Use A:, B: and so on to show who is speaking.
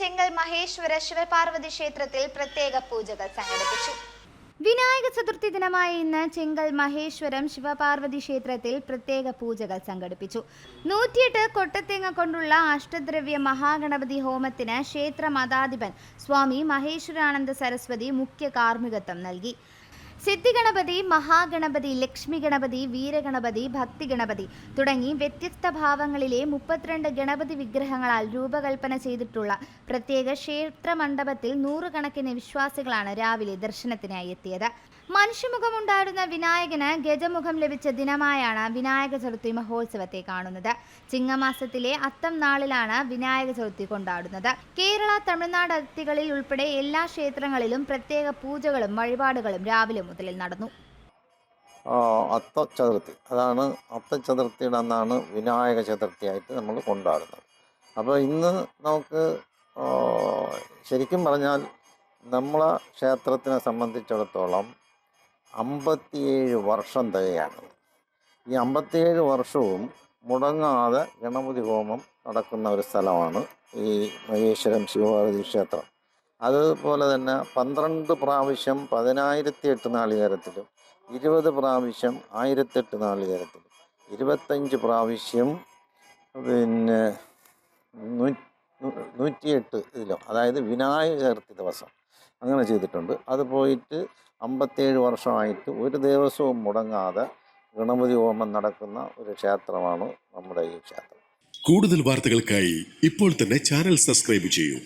A: ചെങ്കൽ മഹേശ്വര ശിവപാർവതി ക്ഷേത്രത്തിൽ പ്രത്യേക പൂജകൾ സംഘടിപ്പിച്ചു.
B: വിനായക ചതുർത്ഥി ദിനമായ ഇന്ന് ചെങ്കൽ മഹേശ്വരം ശിവപാർവതി ക്ഷേത്രത്തിൽ പ്രത്യേക പൂജകൾ സംഘടിപ്പിച്ചു. നൂറ്റിയെട്ട് കൊട്ടത്തേങ്ങ കൊണ്ടുള്ള അഷ്ടദ്രവ്യ മഹാഗണപതി ഹോമത്തിന് ക്ഷേത്ര മതാധിപൻ സ്വാമി മഹേശ്വരാനന്ദ സരസ്വതി മുഖ്യ കാർമ്മികത്വം നൽകി. സിദ്ധിഗണപതി മഹാഗണപതി ലക്ഷ്മി ഗണപതി വീരഗണപതി ഭക്തി ഗണപതി തുടങ്ങി വ്യത്യസ്ത ഭാവങ്ങളിലെ മുപ്പത്തിരണ്ട് ഗണപതി വിഗ്രഹങ്ങളാൽ രൂപകൽപ്പന ചെയ്തിട്ടുള്ള പ്രത്യേക ക്ഷേത്ര മണ്ഡപത്തിൽ നൂറുകണക്കിന് വിശ്വാസികളാണ് രാവിലെ ദർശനത്തിനായി എത്തിയത്. മനുഷ്യമുഖമുണ്ടായിരുന്ന വിനായകന് ഗജമുഖം ലഭിച്ച ദിനമായാണ് വിനായക ചതുർത്ഥി മഹോത്സവത്തെ കാണുന്നത്. ചിങ്ങമാസത്തിലെ അത്തം നാളിലാണ് വിനായക ചതുർത്ഥി കൊണ്ടാടുന്നത്. കേരള തമിഴ്നാട് അതിർത്തികളിൽ ഉൾപ്പെടെ എല്ലാ ക്ഷേത്രങ്ങളിലും പ്രത്യേക പൂജകളും വഴിപാടുകളും രാവിലെ മുതൽ നടന്നു.
C: അത്തചതുർത്ഥി അത്ത ചതുർത്ഥി അതാണ് അത്ത ചതുർത്ഥിയുടെ അന്നാണ് വിനായക ചതുർത്ഥിയായിട്ട് നമ്മൾ കൊണ്ടാടുന്നത്. അപ്പോൾ ഇന്ന് നമുക്ക് ശരിക്കും പറഞ്ഞാൽ നമ്മളെ ക്ഷേത്രത്തിനെ സംബന്ധിച്ചിടത്തോളം അമ്പത്തിയേഴ് വർഷം തികയാണ്. ഈ അമ്പത്തിയേഴ് വർഷവും മുടങ്ങാതെ ഗണപതി ഹോമം നടക്കുന്ന ഒരു സ്ഥലമാണ് ഈ മഹേശ്വരം ശിവപാർവതി ക്ഷേത്രം. അതുപോലെ തന്നെ പന്ത്രണ്ട് പ്രാവശ്യം പതിനായിരത്തി എട്ട് നാളികേരത്തിലും ഇരുപത് പ്രാവശ്യം ആയിരത്തെട്ട് നാളികേരത്തിലും ഇരുപത്തഞ്ച് പ്രാവശ്യം പിന്നെ നൂറ്റിയെട്ട് ഇതിലും അതായത് വിനായക ദിവസം അങ്ങനെ ചെയ്തിട്ടുണ്ട്. അത് പോയിട്ട് അമ്പത്തേഴ് വർഷമായിട്ട് ഒരു ദിവസവും മുടങ്ങാതെ ഗണപതി ഹോമം നടക്കുന്ന ഒരു ക്ഷേത്രമാണ് നമ്മുടെ ഈ ക്ഷേത്രം.
D: കൂടുതൽ വാർത്തകൾക്കായി ഇപ്പോൾ തന്നെ ചാനൽ സബ്സ്ക്രൈബ് ചെയ്യൂ.